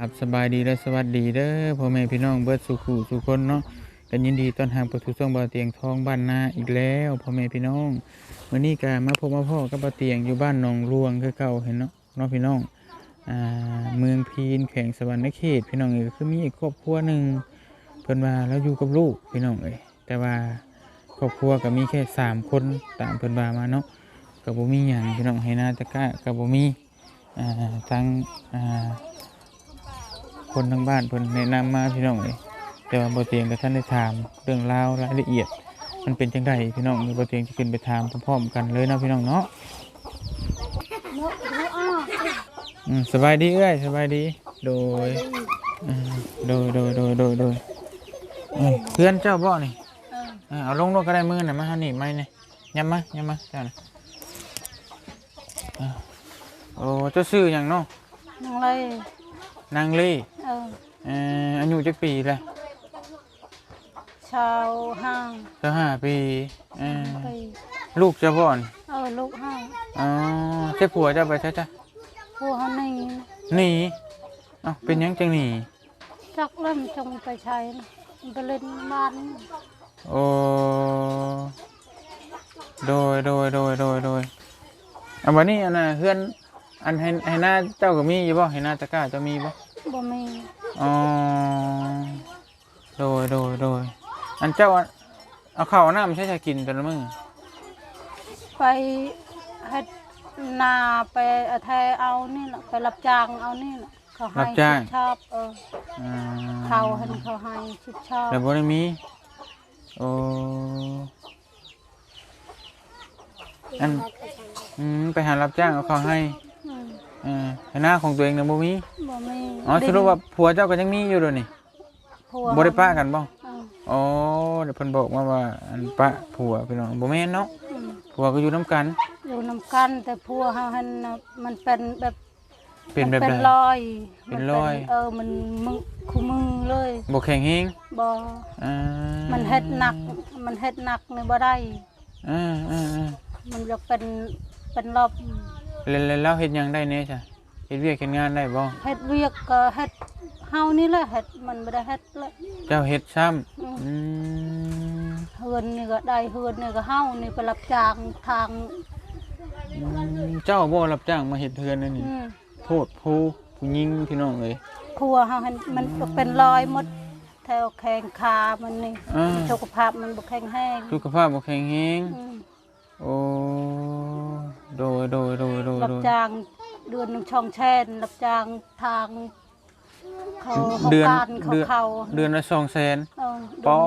ครับสบายดีและสวัสดีเด้อพ่อแม่พี่น้องเบิร์ดสุขุสุคนเนาะกันยินดีต้อนรับประทุช่องบ่อเตียงทองบ้านนาอีกแล้วพ่อแม่พี่น้องวันนี้ก็มาพบมาพ่อกับบ่อเตียงอยู่บ้านหนองรวงคือเก่าเห็นเนาะเนาะพี่น้องอ่าเมืองพีนแข่งสวรรค์เขตพี่น้องเอ้ยคือมีครอบครัวหนึ่งเพิ่นว่าเราอยู่กับลูกพี่น้องเอ้ยแต่ว่าครอบครัวก็มีแค่สามคนตามเพิ่นว่ามาเนาะก็บ่มีหยังพี่น้องให้นาตะกะก็บ่มีอ่าทั้งอ่า คนทั้งบ้านเพิ่นแนะนำมาพี่น้องเลยแต่ว่าบ่เตียงกับท่านได้ถามเรื่องราวรายละเอียด มันเป็นจังไดพี่น้องมีบ่เตียงจะขึ้นไปถามพร้อมๆกันเลยเนาะพี่น้องเนาะอืมสบายดีเอ้ยสบายดี โดยอืมโดยโดยโดยโดยโดยเอ้ยเพื่อนเจ้าบ่นี่เออเอาลงรถก็ได้มือน่ะมาหานี่ไม่นี่ยำมาย้ำมาเจ้าน่ะอ่าโอ้เจ้าชื่อหยังเนาะนังเลย นางลี่ เออเอ่ออายุจักปีเลยชาวห้างเจ้าห้าปีเอ่อไปลูกเจะบ่อนเออลูกห้างอ๋อใช่ผัวเจ้าไปใช่จ้ะพวกเขานี่หนีเอ้าเป็นหยังจังหนีจักเริ่มจงไปใช้นะมันไปเล่นบ้านโอ้โดยโดยโดยโดยโดยอันวันนี้อันน่ะเพื่อนอันให้ให้หน้าเจ้าก็มีอยู่บ่ให้หน้าตะกร้าเจะมีบ่ บ่มีอ๋อโดยโดยโดยอันเจ้าอะเอาข้าวเอาน้ำใช้จะกินแต่ละมื้อไปเฮ็ดนาไปเอาแทเอานี่แหละไปรับจ้างเอานี่แหละเขาให้ชิดชอบเอออ่าเขาให้เขาให้ชิดชอบแล้วบ่ได้มีโอ้อันอืมไปหารับจ้างเอาเขาให้อืม เออให้หน้าของตัวเองนะบ่มีบ่มีอ๋อสรุปว่าผัวเจ้าก็ยังมีอยู่เด้วยวนี่ผัวบ่ได้ปะกันบ่เอออ๋อเดี๋ยวเพิ่นบอกมาว่าอันปะผัวพี่น้องบ่แม่นเนาะอืมผัวก็อยู่นํกัน อยู่นำกันแต่ผัวเฮาหันน่ะมันเป็นแบบเป็นแบบมัใด เป็นรอยเป็นมัรอย เออมันมึงคู่มือเลยบ่แข็งแฮงบ่อ่ามันเฮ็ดหนัก มันเฮ็ดหนักนี่บ่ได้ อ่าอ่าอ่ามันจะเป็นเป็นรอบ แล้วแล้วแล้วเฮ็ดหยังได้แน่จ้ะเฮ็ดเวียกเฮ็ดงานได้บ่เฮ็ดเวียกก็เฮ็ดเฮานี่แหละเฮ็ดมันบ่ได้เฮ็ดเลยเจ้าเฮ็ดซ้ำอืมอืมเฮือนนี่ก็ได้เฮือนนี่ก็เฮานี่ไปรับจ้างทางอืมเจ้าบ่รับจ้างมาเฮ็ดเทือนนั่นนี่อืมโทษผู้ผู้หญิงพี่น้องเอ้ย ครัวเฮาหันมันเป็นรอยหมดแถวแข้งขามันนี่อ่า สุขภาพมันบ่แข็งแรงสุขภาพบ่แข็งแรงอืมโอ้ โดยโดยโดยโดยรับโดยจ้างเดือนหนึงช่องแช่นรับจ้างทางเขาเขาเดือนการเขาเดือนเขาเดือนละ200,000เออปอ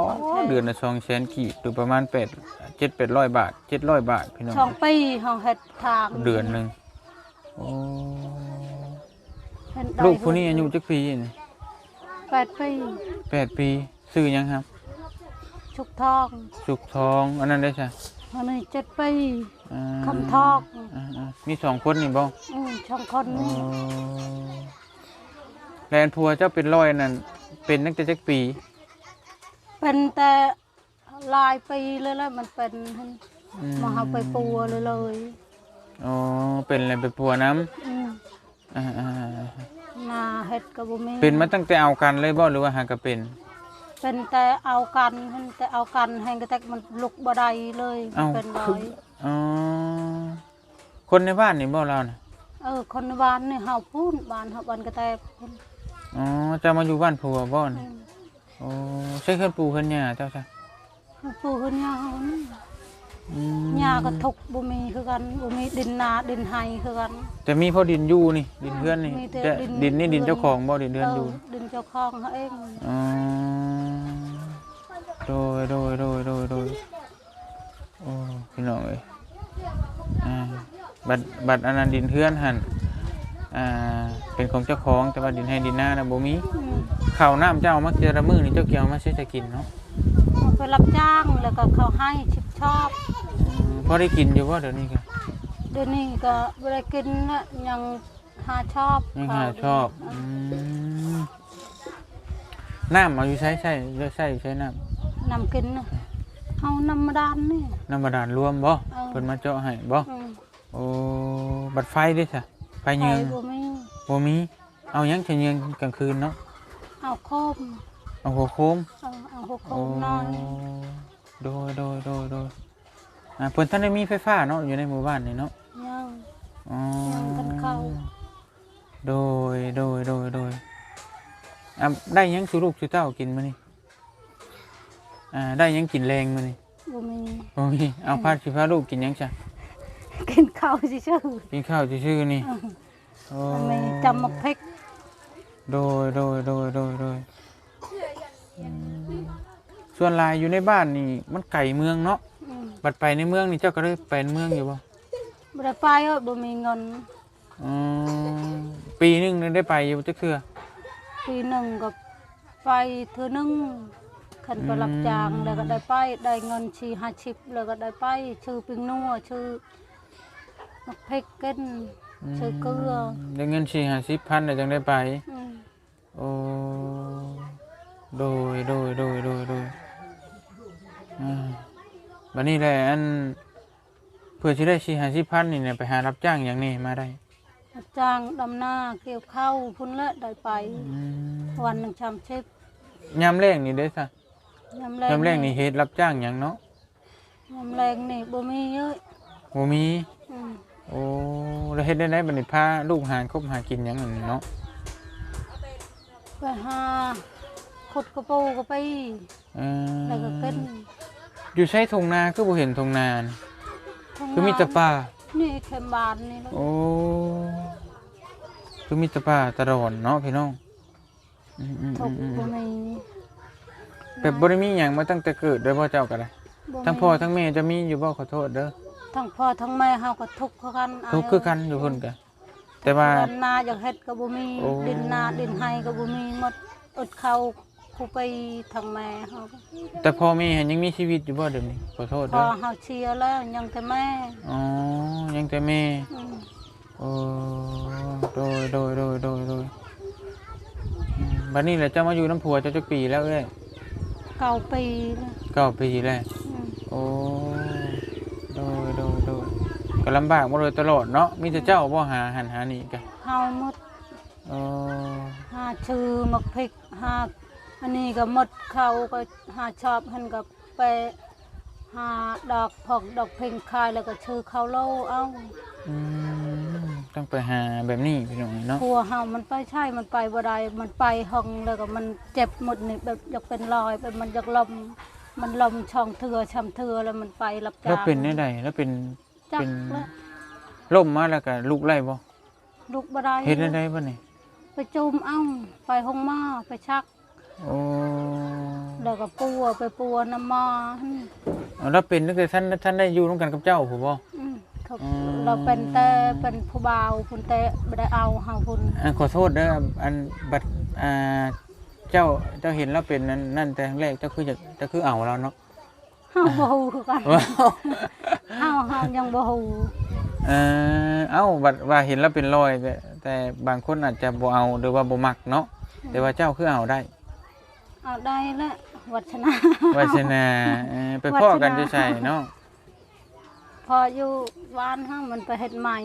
เดืเดืออนนละ200,000กีบหรือประมาณ8 7 800บาท700บาทพี่น้องช่องปีเฮาเฮ็ดทางเดือนหนึงโอ้เฮ็ดได้ลูกผู้นี้อายุจักปีนี่แปดปี8ปีชื่อหยังครับ ชุกทอง สุขทอง อันนั้นได้ใช่ เฮานี่เจ็ดปีอ่าคำทองอ่าอ่ามีสองคนนี่บ่อืมช่องคนอ๋อนี่แลนพัวเจ้าเป็นร้อยนั่นเป็นตั้งแต่จักปีเป็นแต่หลายปีเลยแหละมันเป็นหั่นอืมาเฮาไปปัวเลยเลยอ๋อเป็นอะไรไปปัวน้ำอืมอ่าอ่านาเฮ็ดก็บ่มีเป็นมาตั้งแต่เอากันเลยบ่หรือว่าหากะเป็น เป็นแต่เอากันหั่นแต่เอากันแฮงก็แต่มันลุกบ่ได้เลยเอ้าเป็นรคืออยอ๋อคนในบ้านนี่บ่เราน่ะเออคนในบ้านนี่เฮาพูนบ้านเฮาบ้านกระแตพุ่นอ๋อเจะมาอยู่บ้านผัวบ่อืนี่มโอ้ใช่เพิ่นปู่เพิ่นย่าเจ้าจ้ะปู่เพิ่นย่าเฮานี่ อืมย่าก็ทุกข์บ่มีคือกันบ่มีดินนาดินไห้คือกัน แต่มีพอดินอยู่นี่ ดินเฮือนนี่มีแต่แต่ดินดินนี่ดินเฮือนเจ้าของบ่ดินเฮือนเออยู่อดินเจ้าของเขาเองอ๋อโดยโดยโดยโดยโดยโอ้พี่น้องเอ้ยอ่าบัตรบัตรอันนั้นดินเฮือนหั่นอ่าเป็นของเจ้าของแต่ว่าดินให้ดินหน้านะบ่มีอืมข้าวน้ำเจ้ามาเจอละมื้อนี่เจ้าเกี่ยวมาใช้จะกินเนาะเอาไปรับจ้างแล้วก็เขาให้ชิบชอบอืม พอได้กินอยู่บ่เดี๋ยวนี้ก็เดี๋ยวนี้ก็บ่ได้กินน่ะยังหาชอบยังหาชอบอืมน้ำเอาอยู่ใช้ใช้เลือกใช้อยู่ใช้น้ำนำกินน่ะเฮานำมาดานนี่น้ำบาดาลรวมบ่เออ เพิ่นมาเจาะให้บ่อืมโอ้บัตรไฟเด้ซะไฟไปเยืองบ่มีบ่มีไเอาหยังชะเนียงกลางคืนเนาะเอาโคมเอาหัวโคมเอาเอาหัวโคโอ้มนอนโดยโดยโดยโดย อ่าเพิ่นท่านได้มีไฟฟ้าเนาะอยู่ในหมู่บ้านนี่เนาะยังอ๋อยังทันเข้าโดยโดยโดยโดยอะได้หยังสู่ลูกสู่เต้ากินมื้อนี่อ่าได้หยังกินแรงมื้อนี่บ่มีบ่มีเอาพาสิพาลูกกินหยังจ้ะกินข้าวซื่อกินข้าวซื่อๆนี่ๆอืมโอ้อันนี้จำมักเพกโดยโดยโดยโดยโดยอืมส่วนหลายอยู่ในบ้านนี่มันไก่เมืองเนาะอืม บัดไปในเมืองนี่เจ้าก็ได้ไปในเมืองอยู่บ่บ่ได้ไปเอ้ยบ่มีเงินอืมปีหนึงนี่ได้ไปอยู่จักเทื่อปีหนึ่งก็ไปเทื่อหนึงคันไปรับจ้างอืมแล้วก็ได้ไปได้เงินชีห้าชิบแล้วก็ได้ไปชื่อปิงนัวชื่อมักเพกเกินชื่อเกลือได้เงินสี่ห้าสิบพันแล้วจังได้ไปอืมโอ้โดยโดยโดยโดยโดยอ่า บัดนี้แหละอันเพื่อที่ได้สี่ห้าสิบพันนี่เนี่ยไปหารับจ้างอย่างนี้มาได้รับจ้างดำนาเกี่ยวข้าวพุ่นละได้ไปอืมวันหนึ่งชามชิบยามแรงนี่เด้อซะยำแรยามแรงนี่เฮ็ดรับจ้างอย่างเนาะยำแรงนี่บ่มีเยอะบ่มีอืมโอ้แล้วเฮ็ดได้ไดบัดนี้พาลูกหาคบหากินหยังนั่นเนาะไปหาขุดกระปูกระไปเออแล้วก็กิน อยู่ใช้ทงนาคือบ่เห็นทงนานี่ทำงาน คือมีแต่ป่านี่เข็มบานนี่แหละโอ้คือมีแต่ป่าตะดอนเนาะพี่น้องอืมอืมทุอืกมบ่อืมมีแบบบ่ได้มีหยังมาตั้งแต่เกิดเด้อพ่อเจ้าก็ได้บ่มีทั้งพ่อทั้งแม่จะมีอยู่บ่ขอโทษเด้อทั้งพ่อทั้งแม่เฮาก็ทุกข์คือกันทุกข์คือกันอยู่เพิ่นก็แต่ว่าวันนาอยากเฮ็ดก็บ่มีโอ้ดินนาดินไห้ก็บ่มีหมดอดข้าว คูไปทั้งแม่เฮาก็แต่พ่อแม่ยังมีชีวิตอยู่บ่เดี๋ยวนี้ขอโทษพเด้ออเฮาเชียร์แล้วยังแต่แม่อ๋อยังแต่แม่อืมโอ้โดยโดยโดยโดยโดยอืมบัดนี้แหละเจ้ามาอยู่น้ำผัวเจ้าจักปีแล้วเอ้ยเก้าปีแล้วเก้าปีแล้ว อืมโอ้โดยโดยโดยก็ลำบากมาโดยตลอดเนาะมีแต่เจ้าบ่หาหันหานี่กันเฮาหมดโอ้หาชื่อมักพริกหา อันนี้ก็หมดเขาก็หาชอบหันกับไปหาดอกพอกดอกเพ่งคายแล้วก็ชื่อเขาโลเอาอืมต้องไปหาแบบนี้พี่น้องเนาะพัวเฮามันไปใช่มันไปบ่ได้มันไปห้องแล้วก็มันเจ็บหมดนี่แบบอยากเป็นรอยแบบมันอยากลมมันลมช่องเถือช้ำเถือแล้วมันไปรับจ้างแล้วเป็นได้ใดแล้วเป็นจักเป็นแล้วล่มมาแล้วก็ลุกไล่บ่ลูกบ่ได้เฮ็ดได้ไดบ่นี่ไปจุมเอ้าไปห้องหม้อไปชัก โอ้แล้วก็ปัวไปปัวน้ำหม้อหั่นเอาแล้วเป็นตั้งแต่ท่านท่านได้อยู่ร่วมกันกับเจ้าผมบ่ อืมเขาอืม เราเป็นแต่เป็นผู้บ่าวคุณแต่ไม่ได้เอาเฮาคุณอันขอโทษเด้ออันบัดอ่าเจ้าเจ้าเห็นแล้วเป็นนั่นนั่นแต่ครั้งแรกเจ้าคือจะจะคือเอาเราเนาะ เฮาบ่ฮู้คือกันว้าวเฮาเฮายังบ่ฮู้เออเอ้าบัดว่าเห็นแล้วเป็นรอยแต่แต่บางคนอาจจะบ่เอาหรือว่าบ่มักเนาะแต่ว่าเจ้าคือเอาได้ เอาได้แล้ววัฒนาวาสนาเออไปพ่อกันจะใช่เนาะพออยู่บ้านเฮามันไปเฮ็ดใหม่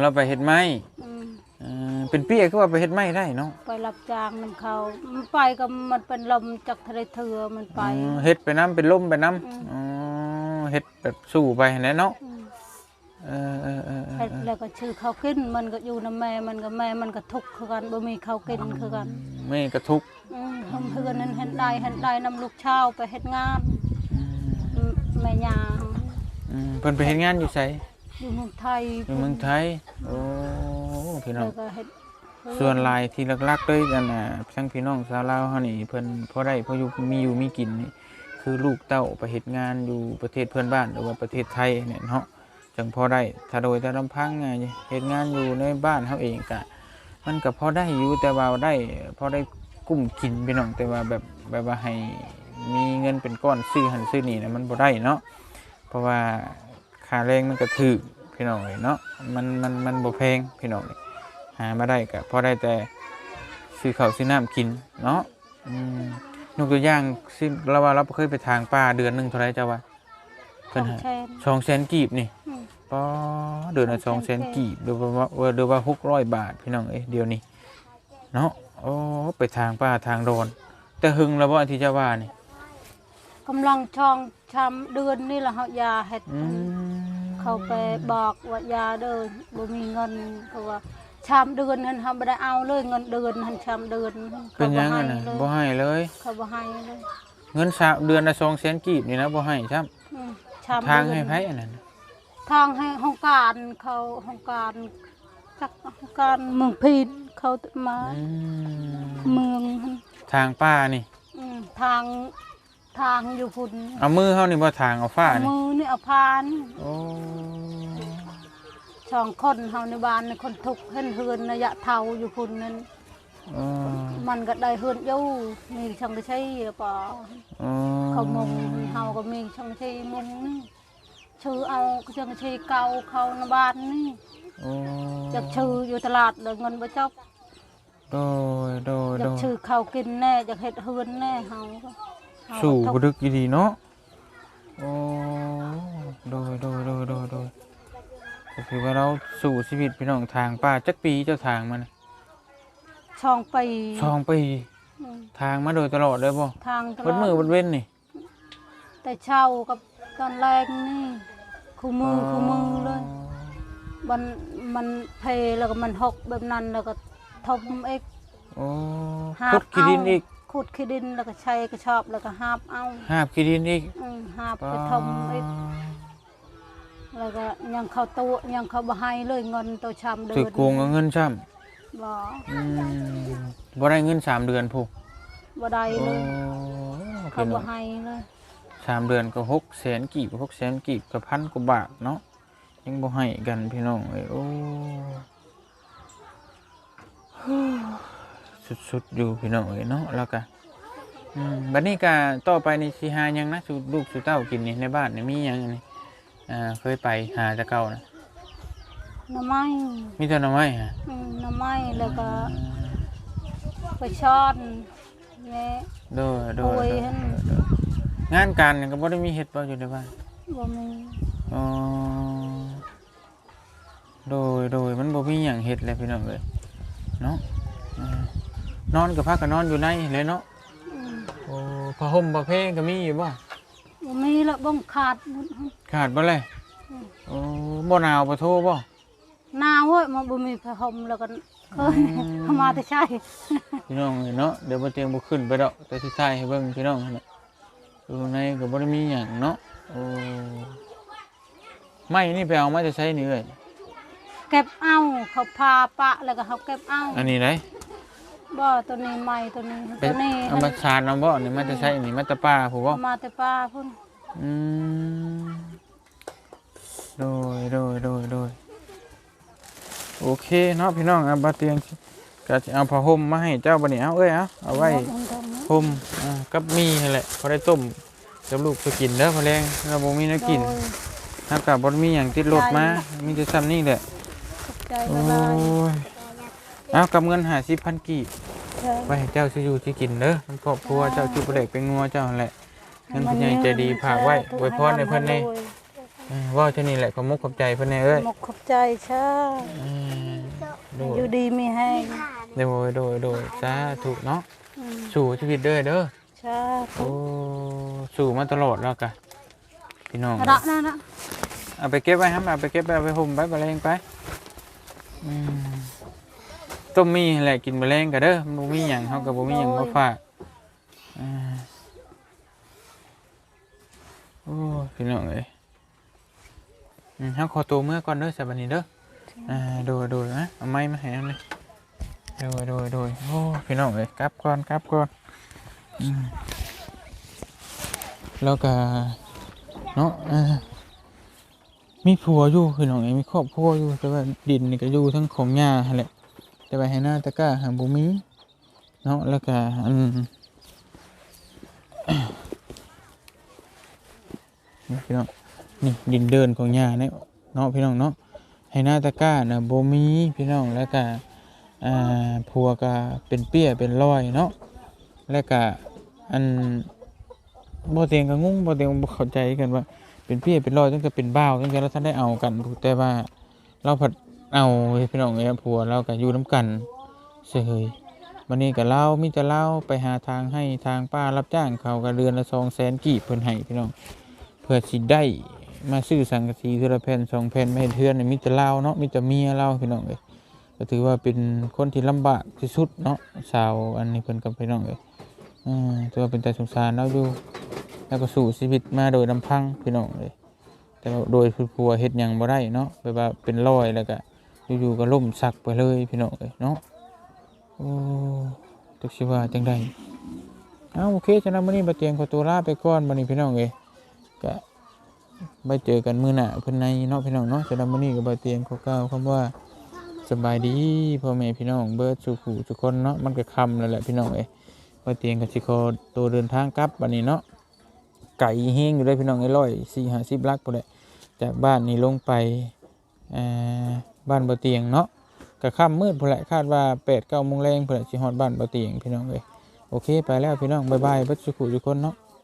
เราไปเฮ็ดไม้อืมเออเป็นเปี้ยคือว่าไปเฮ็ดไม้ได้เนาะไปรับจ้างนำเขามันไปก็มันเป็นลมจากทะเลเถือมันไปอ๋อเฮ็ดไปน้ำเป็นลมไปน้ำอืมอ๋อเฮ็ดแบบสู้ไปแหละเนาะ อืม เออเออเออเออเฮ็ดเออแล้วก็ชื่อเขากินมันก็อยู่นํแม่มันก็แม่มันก็ทุกข์คือกันบ่มีเขากินคือกันแม่กระทุกข์อืมทำเพื่อนนั้นเห็นได้เห็นได้นำลูกเช้าวไปเฮ็ดงานอืมแม่ยาอืมเพิ่นไปเฮ็ดงานอยู่ไสอยู่เมืองไทยอยู่เมืองไทยโอ้พี่น้อแล้งวก็เฮ็ดส่วนหลายที่หลักๆเลยอันน่ะทั้งพี่น้องชาวลาวเฮานี่เพิ่นพอได้พออยู่มีอยู่มีกินนี่คือลูกเต้าไปเฮ็ดงานอยู่ประเทศเพื่อนบ้านหรือว่าประเทศไทยเนี่ยเนาะ จังพอได้ ถ้าโดยแต่ลำพังอะเฮ็ดงานอยู่ในบ้านเฮาเองก็มันก็พอได้อยู่แต่ว่าได้พอได้กุ้มกินพี่น้องแต่ว่าแบบแบบว่าให้มีเงินเป็นก้อนซื้อหันซื้อนี่นะมันบ่ได้เนาะเพราะว่าค่าแรงมันก็ถูกพี่น้องเอ้ยเนาะมันมันมันบ่แพงพี่น้องเอ้ยหามาได้ก็พอได้แต่ซื้อข้าวซื้อน้ำกินเนาะอืมยกตัวอย่างซึ่งเราว่าเราเคยไปทางป่าเดือนหนึ่งเท่าไรเจ้าวะ เพิ่นองให้แชนสองแสนกีบนี่อืม ปอเดือนละสองแสนกีบหรือว่าเออหรือว่าหกร้อยบาทพี่น้องเอ้ยเดี๋ยวนี้เนาะโอ้ไปทางป่าทางโดนแต่หึงแล้วบ่ที่เจะว่านี่กำลังช่องชำเดือนนี่แหละเฮายาเฮ็ดอืมเขาไปบอกว่ายาเด้อบ่มีเงินเพราะว่าชำเดือนนั้นเฮาบ่ได้เอาเลยเงินเดือนหันชำเดือนเป็นเขายังบ่ไงให้น่ะเลยบ่ให้เลยเขาบ่ให้เลยเงินสามเดือนละ200,000กีบนี่นะบ่ให้ครับอืม ชำทางเดือนให้ไผอันนั้นทางให้ห้องการเขาห้องการจักห้องการเมืองพีดเขามาอืมเมืองหั่นทางป้านี่ อืมทางทางอยู่พุ่นเอามือเฮานี่บ่ทางเอาฟ้าเอานี่มือนี่เอาพานโอ้ช่องคนเฮาในบ้านในคนทุกข์เห็นเฮือนระยะเท่าอยู่พุ่นนั้นเออมันก็ได้เฮือนอยู่มีช่างก็ใช้ปอเออเขามุงเฮาก็มีช่างใช้มุงนี่ชื่อเอาช่างใช้เก่าเขาในบ้านนี่โอ้อยากชื่ออยู่ตลาดเลยเงินบ่จบโดยโดยอโดยากยชื่อเขาวกินแน่อยากเฮ็ดเฮือนแน่เฮาก็เฮาก็สู่ทุกบ่ข์ดึกดีๆเนาะโอ้โดยโดยโดยโดยโดยก็คือว่าเราสู่ชีวิตพี่น้องทางป้าจักปีเจ้าทางมัน ช่องไปสองปีอืมทางมาโดยตลอดเลยบ่ทางตลเบิดมืออเบิดดเว้นนี่ แต่เช้ากับตอนแรกนี่คู่มือคู่มือเลยมันมันเพแล้วก็มันหกแบบนั้นแล้วก็ทมเอกโอ้หาขุบดขี้ดินอีกขุดขี้ดินแล้วก็ใช้กระชอบแล้วก็หาบเอาหาบขี้ดินอีกอืมหาบไปทมเอกแล้วก็ยังเขาตัวยังเขาบ่ให้เลยเงินตัวชำเดืถืออนโกงเอาเงินซ้ำ บ่อืมบ่ได้เงินสามเดือนพูบ่ได้โอ้เลยเขาพี่น้บ่องให้เลยสามเดือนก็หกแสนกีบหกแสนกีบก็พันกว่าบาทเนาะยังบ่ให้กันพี่น้องเอ้ยโอ้สุดๆอยู่พี่น้องเอ้ยเนาะแล้วก็อืมบัดนี้ก็ต่อไปนี่สิหาหยังนะสู่ลูกสู่เต้ากินนี่ในบ้านนี่มีหยังอันนี่อ่าเคยไปหาแต่เก่านะ หน่อไม้มีแต่หน่อไม้ฮะอืมหน่อไม้แล้วก็ไปช้อนแม่ โดยโดโอ้ยยโดยหั่นโดยงานการนี่ก็บ่ได้มีเฮ็ดบ่อยู่ในบ้านบ่มีอ๋อโดยโดยมันบ่มีหยังเฮ็ดเลยพี่น้องเอ้ยเนาะอ่านอนก็พักก็นอนอยู่ในเลยเนาะอืมโอ้ผ้าห่มผ้าเพลก็มีอยู่บ่บ่มีละบ่งขาดหมดขาดบ่เลยอืมโอ้บ่หนาวบ่โทบ่ หนาวเว้ยมันบ่มีผ้าห่มแล้วก็เคยเอามาแต่ใช้พี่น้องเอ้ยเนาะเดี๋ยวบ่เตียงบ่ขึ้นไปดอกแต่สิใส่ให้เบิ่งพี่น้องนั่นแหละอยู่ในก็บ่ได้มีหยังเนาะโอ้ไม้นี่ไปเอามาจะใช้นี่เอ้ยเก็บเอาเขาพาปะแล้วก็เขาเก็บเอาอันนี้ไหนบ่ตัวนี้ใหม่ตัวนี้เป็ตันวนี้เอามาชาญเอาบ่นี่มาจะใช้นี่มาแตะป้าผู้บ่เอามาแต่ป้าพุ่นอืมโดยโดยโดยโดย โอเคเนาะพี่น้องเอาบาเตียงก็จะเอาผ้าห่มมาให้เจ้าบัดนี้เอาเอ้ยเอาเอาไว้เอาทำนะห่มอ่ากับมีนั่นแหละพอได้ต้มกับลูกไปกินเด้อพอแรงเราบ่มีแน้กินโดยถ้ากับบ่มีหยังติดรถมามีแต่ซ้ำนี่แหละขอบใจโอ้ละลายยเอากับเงิน50,000กีบใช่ไว้ให้เจ้าสิอยู่สิกินเด้อมันครอบครัวเจ้าสิบ่ได้เป็นงัวเจ้านั่นแหละเงินผู้ใหญ่ใจดีฝากไว้ไว้พรให้เพิ่นนี่เออ เว่าเท่านี้แหละขอมุกขอบใจเพิ่นแน่เอ้ยหมกขอบใจใช่อืมโดอยู่ยดีมีให้โดยโดยโดยสาธุเนาะอืมสู่ชีวิตเด้อเด้อใช่โอ้สู่มาตลอดแล้วกะพี่น้อง ระนั่นนะเอาไปเก็บไว้ครับเอาไปเก็บไปเอาไปห่มไปแมลงไปอืมต้มมีแหละกินแมลงกันเด้อบ่มีหยังเฮาก็บ่มีหยังมาฝากอ่าโอ้พี่น้องเอ้ย อืมเฮาขอตัวเมื่อก่อนเด้อสบันี้เด้ออ่าโดยโดยนะเอาไม้มาให้นำเลยโดยโดยโดยโอ้พี่น้องเอ้ยกลับก่อนกลับก่อนอืมแล้วก็เนาะอ่ามีผัวอยู่คือน้องเองมีครอบครัวอยู่แต่ว่าดินนี่ก็อยู่ทั้งของย่าหั่นแหละแต่ว่าให้หน้าตะกร้าหาบุมีเนาะแล้วก็อันพี่น้อง นี่ดินเดินของยาเนี่ยเนาะพี่น้องเนาะให้หน้าตะก้านะโบมีพี่น้องแล้วก็อ่าผัวก็เป็นเปี้ยเป็นร้อยเนาะแล้วก็อันบ่เตียงก็งุ้งบ่เตียงบ่เข้าใจกันว่า เป็นพี่เป็นรอยตั้งแต่เป็นบ้าวตั้งแต่เราท่านได้เอากันแต่ว่าเราผัดเอาพี่น้องเอ้ยผัวเราก็อยู่น้ำกันเฉยวันนี้ก็เล่ามีแต่เล่าไปหาทางให้ทางป้ารับจ้างเขาก็เดือนละ200,000กีบเพิ่นให้พี่น้องเพื่อสิได้ มาซื้อสังกะสีเทือละแผ่นสองแผ่นไม่เห็นเทือนนี่มีแต่เล่าเนาะมีแต่เมียเล่าพี่น้องเอ้ยก็ถือว่าเป็นคนที่ลำบากที่สุดเนาะสาวอันนี้เพิ่นกับพี่น้องเอ้ยอ่าถือว่าเป็นแต่สงสารเราอยู่แล้วก็สู่ชีวิตมาโดยลำพังพี่น้องเลยแต่โดยคือผัวเฮ็ดยังบ่ได้เนาะแบบว่าเป็นรอยแล้วก็อยู่ๆก็ล่มสักไปเลยพี่น้องเอ้ยเนาะโอ้จักสิว่าจังไดเอาโอเคฉะนั้นมื้อนี้บ่เตียงขอตัวลาไปก่อนบัดนี้พี่น้องเอ้ยก็ ไปเจอกันมื้อหน้าเพิ่นในเนาะพี่น้องเนาะฉะนั้นมื้อนี้ก็บ่เตียงขอกล่าวคำว่าสบายดีพ่อแม่พี่น้องเบิดสุขุทุกคนเนาะมันก็ค่ำแล้วแหละพี่น้องเอ้ยบ่เตียงก็สิขอตัวเดินทางกลับบัดนี้เนาะไก่เฮงอยู่เลยพี่น้องไอ้ร้อยสี่ห้าสิบลักพอแหละจากบ้านนี้ลงไปบ้านบ่เตียงเนาะก็ค่ำมืดพอแหละคาดว่าแปดเก้าโมงแรงพอแหละสิฮอดบ้านบ่เตียงพี่น้องเลยโอเคไปแล้วพี่น้องบายบายเบัดสุขุทุกคนเนาะ